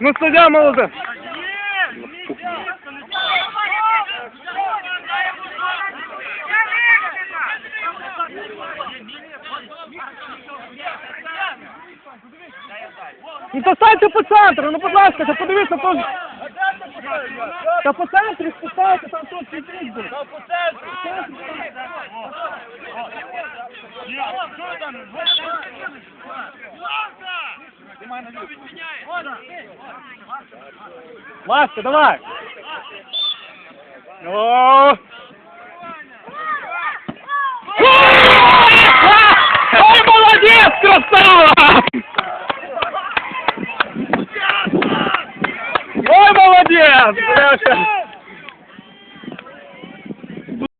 Ну, суддя молодець. Ну то станьте по центру, ну будь ласка, та подивіться тут. Та по центрі спускайте, там тут світлить буде. Ласка, давай. О! Ой, молодец, красава! Ой, молодец!